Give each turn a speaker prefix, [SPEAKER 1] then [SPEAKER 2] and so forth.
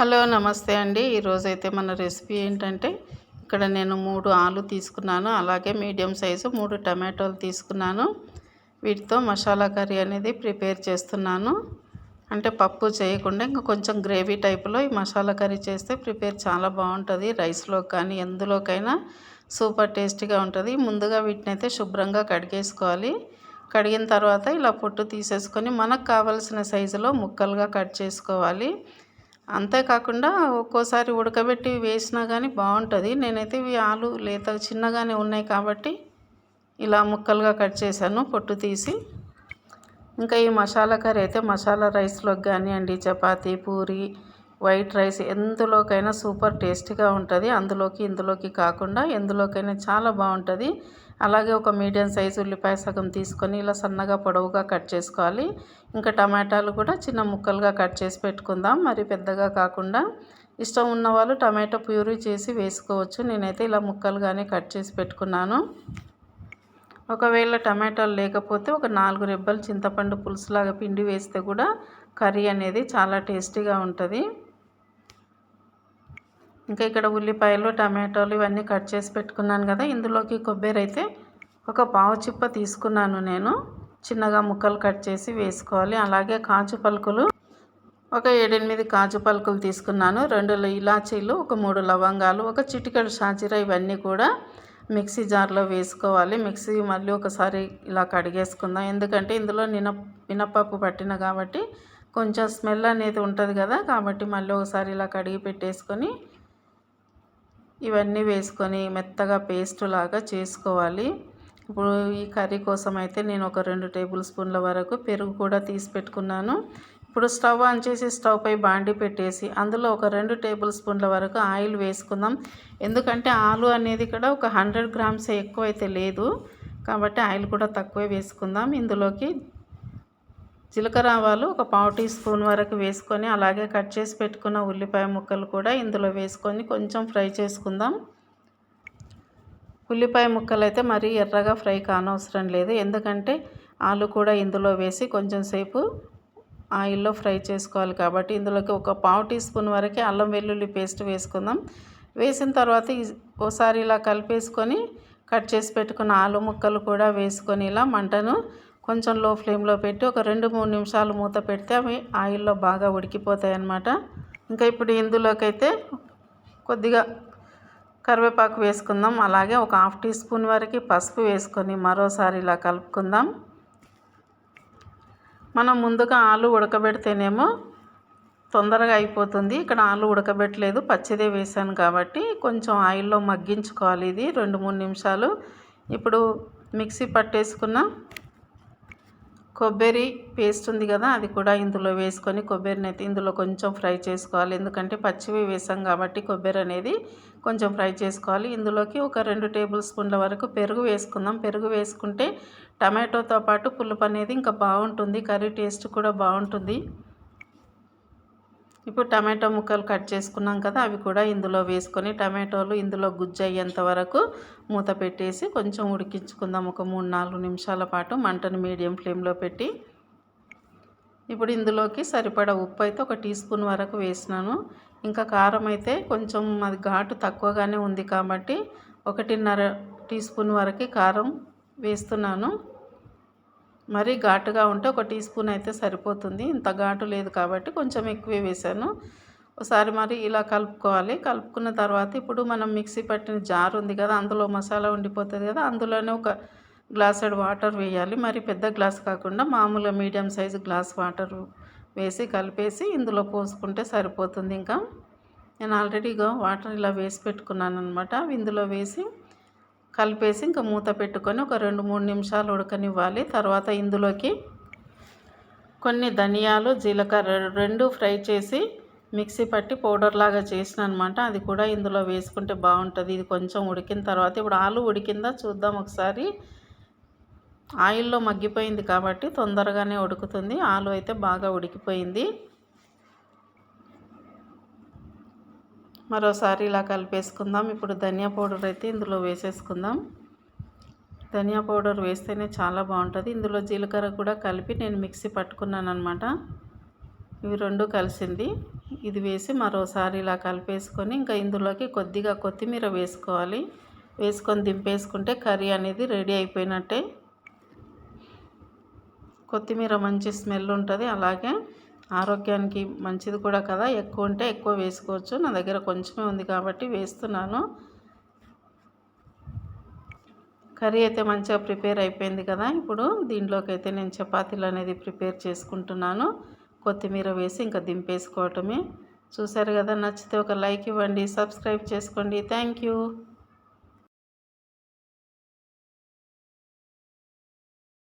[SPEAKER 1] Hello నమస్తే అండి. ఈరోజైతే మన రెసిపీ ఏంటంటే ఇక్కడ నేను మూడు ఆలు తీసుకున్నాను. అలాగే మీడియం సైజు మూడు టమాటోలు తీసుకున్నాను. వీటితో మసాలా కర్రీ అనేది ప్రిపేర్ చేస్తున్నాను. అంటే పప్పు చేయకుండా ఇంకా కొంచెం గ్రేవీ టైప్లో ఈ మసాలా కర్రీ చేస్తే ప్రిపేర్ చాలా బాగుంటుంది. రైస్లో కానీ ఎందులోకైనా సూపర్ టేస్టీగా ఉంటుంది. ముందుగా వీటిని అయితే శుభ్రంగా కడిగేసుకోవాలి. కడిగిన తర్వాత ఇలా పొట్టు తీసేసుకొని మనకు కావలసిన సైజులో ముక్కలుగా కట్ చేసుకోవాలి. అంతేకాకుండా ఒక్కోసారి ఉడకబెట్టి వేసినా కానీ బాగుంటుంది నేనైతే ఇవి ఆలు లేత చిన్నగానే ఉన్నాయి కాబట్టి ఇలా ముక్కలుగా కట్ చేశాను పొట్టు తీసి. ఇంకా ఈ మసాలా కర్రీ అయితే మసాలా రైస్లోకి కానివ్వండి చపాతీ పూరి వైట్ రైస్ ఎందులోకైనా సూపర్ టేస్టీగా ఉంటుంది. అందులోకి ఇందులోకి కాకుండా ఎందులోకైనా చాలా బాగుంటుంది అలాగే ఒక మీడియం సైజు ఉల్లిపాయ సగం తీసుకొని ఇలా సన్నగా పొడవుగా కట్ చేసుకోవాలి. ఇంకా టమాటాలు కూడా చిన్న ముక్కలుగా కట్ చేసి పెట్టుకుందాం. మరి పెద్దగా కాకుండా ఇష్టం ఉన్న వాళ్ళు టమాటో ప్యూరీ చేసి వేసుకోవచ్చు. నేనైతే ఇలా ముక్కలుగానే కట్ చేసి పెట్టుకున్నాను. ఒకవేళ టమాటాలు లేకపోతే ఒక నాలుగు రెబ్బలు చింతపండు పులుసులాగా పిండి వేస్తే కూడా కర్రీ అనేది చాలా టేస్టీగా ఉంటుంది. ఇంకా ఇక్కడ ఉల్లిపాయలు టమాటోలు ఇవన్నీ కట్ చేసి పెట్టుకున్నాను కదా. ఇందులోకి కొబ్బరి అయితే ఒక పావు చిప్ప తీసుకున్నాను నేను. చిన్నగా ముక్కలు కట్ చేసి వేసుకోవాలి. అలాగే కాజు పలుకులు ఒక ఏడెనిమిది కాజు పలుకులు తీసుకున్నాను. రెండు ఇలాచీలు ఒక మూడు లవంగాలు ఒక చిటికెడు షాజీరా ఇవన్నీ కూడా మిక్సీ జార్లో వేసుకోవాలి. మిక్సీ మళ్ళీ ఒకసారి ఇలా కడిగేసుకుందాం. ఎందుకంటే ఇందులో నిన మినపప్పు పట్టిన కాబట్టి కొంచెం స్మెల్ అనేది ఉంటుంది కదా. కాబట్టి మళ్ళీ ఒకసారి ఇలా కడిగి పెట్టేసుకొని ఇవన్నీ వేసుకొని మెత్తగా పేస్ట్ లాగా చేసుకోవాలి. ఇప్పుడు ఈ కర్రీ కోసం అయితే నేను ఒక రెండు టేబుల్ స్పూన్ల వరకు పెరుగు కూడా తీసి పెట్టుకున్నాను. ఇప్పుడు స్టవ్ ఆన్ చేసి స్టవ్ పై బాండి పెట్టేసి అందులో ఒక రెండు టేబుల్ స్పూన్ల వరకు ఆయిల్ వేసుకుందాం. ఎందుకంటే ఆలు అనేది ఇక్కడ ఒక హండ్రెడ్ గ్రామ్స్ ఎక్కువ అయితే లేదు. కాబట్టి ఆయిల్ కూడా తక్కువే వేసుకుందాం. ఇందులోకి జీలకర్ర ఆవాలు ఒక పావు టీ స్పూన్ వరకు వేసుకొని అలాగే కట్ చేసి పెట్టుకున్న ఉల్లిపాయ ముక్కలు కూడా ఇందులో వేసుకొని కొంచెం ఫ్రై చేసుకుందాం. ఉల్లిపాయ ముక్కలు అయితే మరీ ఎర్రగా ఫ్రై కానవసరం లేదు. ఎందుకంటే ఆలు కూడా ఇందులో వేసి కొంచెం సేపు ఆయిల్లో ఫ్రై చేసుకోవాలి కాబట్టి ఇందులోకి ఒక పావు టీ స్పూన్ వరకు అల్లం వెల్లుల్లి పేస్ట్ వేసుకుందాం. వేసిన తర్వాత ఓసారి ఇలా కలిపేసుకొని కట్ చేసి పెట్టుకున్న ఆలు ముక్కలు కూడా వేసుకొని ఇలా మంటను కొంచెం లో ఫ్లేమ్లో పెట్టి ఒక రెండు మూడు నిమిషాలు మూత పెడితే అవి ఆయిల్లో బాగా ఉడికిపోతాయి అన్నమాట ఇంకా ఇప్పుడు ఇందులోకైతే కొద్దిగా కరివేపాకు వేసుకుందాం. అలాగే ఒక హాఫ్ టీ స్పూన్ వరకు పసుపు వేసుకొని మరోసారి ఇలా కలుపుకుందాం. మనం ముందుగా ఆలు ఉడకబెడితేనేమో తొందరగా అయిపోతుంది. ఇక్కడ ఆలు ఉడకబెట్టలేదు పచ్చిదే వేసాను కాబట్టి కొంచెం ఆయిల్లో మగ్గించుకోవాలి. ఇది రెండు మూడు నిమిషాలు. ఇప్పుడు మిక్సీ పట్టేసుకున్న కొబ్బరి పేస్ట్ ఉంది కదా అది కూడా ఇందులో వేసుకొని కొబ్బరిని అయితే ఇందులో కొంచెం ఫ్రై చేసుకోవాలి. ఎందుకంటే పచ్చివి వేసాం కాబట్టి కొబ్బరి అనేది కొంచెం ఫ్రై చేసుకోవాలి. ఇందులోకి ఒక రెండు టేబుల్ స్పూన్ల వరకు పెరుగు వేసుకుందాం. పెరుగు వేసుకుంటే టమాటోతో పాటు పులుపు అనేది ఇంకా బాగుంటుంది. కర్రీ టేస్ట్ కూడా బాగుంటుంది. ఇప్పుడు టమాటో ముక్కలు కట్ చేసుకున్నాం కదా అవి కూడా ఇందులో వేసుకొని టమాటోలు ఇందులో గుజ్జు అయ్యేంత వరకు మూత పెట్టేసి కొంచెం ఉడికించుకుందాం. ఒక మూడు నాలుగు నిమిషాల పాటు మంటను మీడియం ఫ్లేమ్లో పెట్టి ఇప్పుడు ఇందులోకి సరిపడా ఉప్పు అయితే ఒక టీ స్పూన్ వరకు వేసినాను. ఇంకా కారం అయితే కొంచెం అది ఘాటు తక్కువగానే ఉంది కాబట్టి ఒకటిన్నర టీ స్పూన్ వరకు కారం వేస్తున్నాను. మరీ ఘాటుగా ఉంటే ఒక టీ స్పూన్ అయితే సరిపోతుంది. ఇంత ఘాటు లేదు కాబట్టి కొంచెం ఎక్కువే వేసాను ఒకసారి మరి ఇలా కలుపుకోవాలి. కలుపుకున్న తర్వాత ఇప్పుడు మనం మిక్సీ పట్టిన జార్ ఉంది కదా అందులో మసాలా ఉండిపోతుంది కదా అందులోనే ఒక గ్లాసెడ్ వాటర్ వేయాలి. మరి పెద్ద గ్లాస్ కాకుండా మామూలుగా మీడియం సైజు గ్లాస్ వాటర్ వేసి కలిపేసి ఇందులో పోసుకుంటే సరిపోతుంది ఇంకా. నేను ఆల్రెడీగా వాటర్ ఇలా వేసి పెట్టుకున్నాను అనమాట ఇందులో వేసి కలిపేసి ఇంకా మూత పెట్టుకొని ఒక రెండు మూడు నిమిషాలు ఉడకనివ్వాలి. తర్వాత ఇందులోకి కొన్ని ధనియాలు జీలకర్ర రెండు ఫ్రై చేసి మిక్సీ పట్టి పౌడర్ లాగా చేసిన అనమాట అది కూడా ఇందులో వేసుకుంటే బాగుంటుంది. ఇది కొంచెం ఉడికిన తర్వాత ఇప్పుడు ఆలు ఉడికిందా చూద్దాం ఒకసారి. ఆయిల్లో మగ్గిపోయింది కాబట్టి తొందరగానే ఉడుకుతుంది. ఆలు అయితే బాగా ఉడికిపోయింది. మరోసారి ఇలా కలిపేసుకుందాం. ఇప్పుడు ధనియా పౌడర్ అయితే ఇందులో వేసేసుకుందాం. ధనియా పౌడర్ వేస్తేనే చాలా బాగుంటుంది. ఇందులో జీలకర్ర కూడా కలిపి నేను మిక్సీ పట్టుకున్నాను అనమాట ఇవి రెండు కలిసింది. ఇది వేసి మరోసారి ఇలా కలిపేసుకొని ఇంకా ఇందులోకి కొద్దిగా కొత్తిమీర వేసుకోవాలి. వేసుకొని దింపేసుకుంటే కర్రీ అనేది రెడీ అయిపోయినట్టే. కొత్తిమీర మంచి స్మెల్ ఉంటుంది. అలాగే ఆరోగ్యానికి మంచిది కూడా కదా. ఎక్కువ ఉంటే ఎక్కువ వేసుకోవచ్చు. నా దగ్గర కొంచెమే ఉంది కాబట్టి వేస్తున్నాను. కర్రీ అయితే మంచిగా ప్రిపేర్ అయిపోయింది కదా. ఇప్పుడు దీంట్లోకి అయితే నేను చపాతీలు అనేది ప్రిపేర్ చేసుకుంటున్నాను. కొత్తిమీర వేసి ఇంకా దింపేసుకోవటమే. చూసారు కదా నచ్చితే ఒక లైక్ ఇవ్వండి సబ్స్క్రైబ్ చేసుకోండి. Thank you.